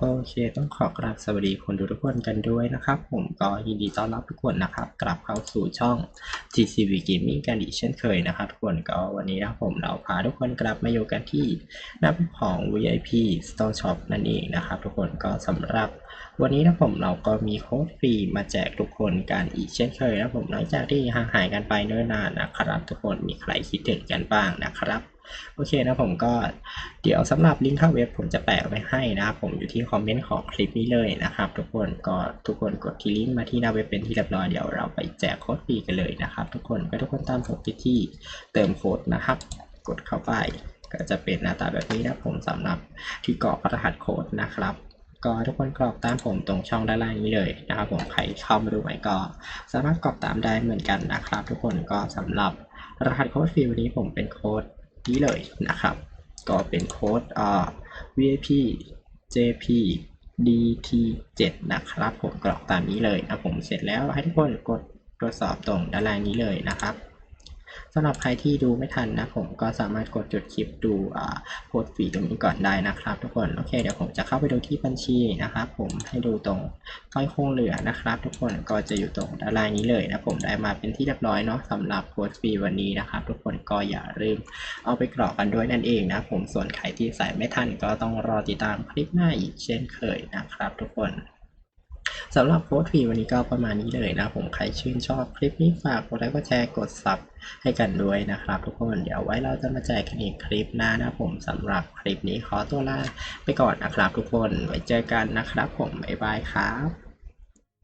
โอเค ต้องขอกราบสวัสดีคนดูทุกคนกันด้วยนะครับ ผมก็ยินดีต้อนรับทุกคนนะครับ กลับเข้าสู่ช่อง TCV Gaming กันอีกเช่นเคยนะครับทุกคนก็วันนี้นะผมเราพาทุกคนกลับมาอยู่กันที่หน้าของ VIP Store Shop นั่นเองนะครับ ทุกคนก็สำหรับวันนี้นะผมเราก็มีโค้ดฟรีมาแจกทุกคนกันอีกเช่นเคยนะผมหลังจากที่ห่างหายกันไปเนิ่นนานนะครับ ทุกคนมีใครคิดถึงกันบ้างนะครับ โอเคนะผมก็เดี๋ยวสำหรับลิงก์เข้าเว็บผมจะแปะไว้ให้นะครับผมอยู่ที่คอมเมนต์ของคลิปนี้เลยนะครับทุกคนก็ทุกคนกดที่ลิงก์มาที่หน้าเว็บเป็นที่เรียบร้อยเดี๋ยวเราไปแจกโค้ดฟรีกันเลยนะครับ ทุกคนก็ทุกคนตามผมที่ที่เติมโค้ดนะครับ กดเข้าไปก็จะเป็นหน้าตาแบบนี้นะผมสำหรับที่กรอกรหัสโค้ดนะครับก็ทุกคนกรอกตามผมตรงช่องด้านล่างนี้เลยนะครับผมใครเข้ามาดูใหม่ก็ สามารถกรอกตามได้เหมือนกันนะครับ ทุกคนก็สำหรับรหัสโค้ดฟรีวันนี้ผมเป็นโค้ด นี้เลยนะครับ ก็เป็นโค้ดอ่า VIP JP DT 7 นะครับ ผมกรอกตามนี้เลยนะผมเสร็จแล้วให้ทุกคนกดตรวจสอบตรงด้านล่างนี้เลยนะครับ สำหรับใครที่ดูไม่ทันนะผมก็สามารถกดจุดคลิปดูอ่าโค้ดฟรีตรงนี้ก่อนได้นะครับ ทุกคนโอเคเดี๋ยวผมจะเข้าไปดูที่บัญชีนะครับผมให้ดูตรงสร้อยคงเหลือนะครับ ทุกคนก็จะอยู่ตรงด้านล่างนี้เลยนะผมได้มาเป็นที่เรียบร้อยเนาะสำหรับโค้ดฟรีวันนี้นะครับ ทุกคนก็อย่าลืมเอาไปกรอกกันด้วยนั่นเองนะผมส่วนใครที่ใส่ไม่ทันก็ต้องรอติดตามคลิปหน้าอีกเช่นเคยนะครับ ทุกคน สำหรับโค้ดฟรีวันนี้ก็ประมาณนี้เลยนะผมใครชื่นชอบคลิปนี้ฝากกดไลค์กดแชร์กดซับให้กันด้วยนะครับ ทุกคนเดี๋ยวไว้เราจะมาแจกกันอีกคลิปหน้านะผมสำหรับคลิปนี้ขอตัวลาไปก่อนนะครับ ทุกคนไว้เจอกันนะครับ ผมบ๊ายบายครับ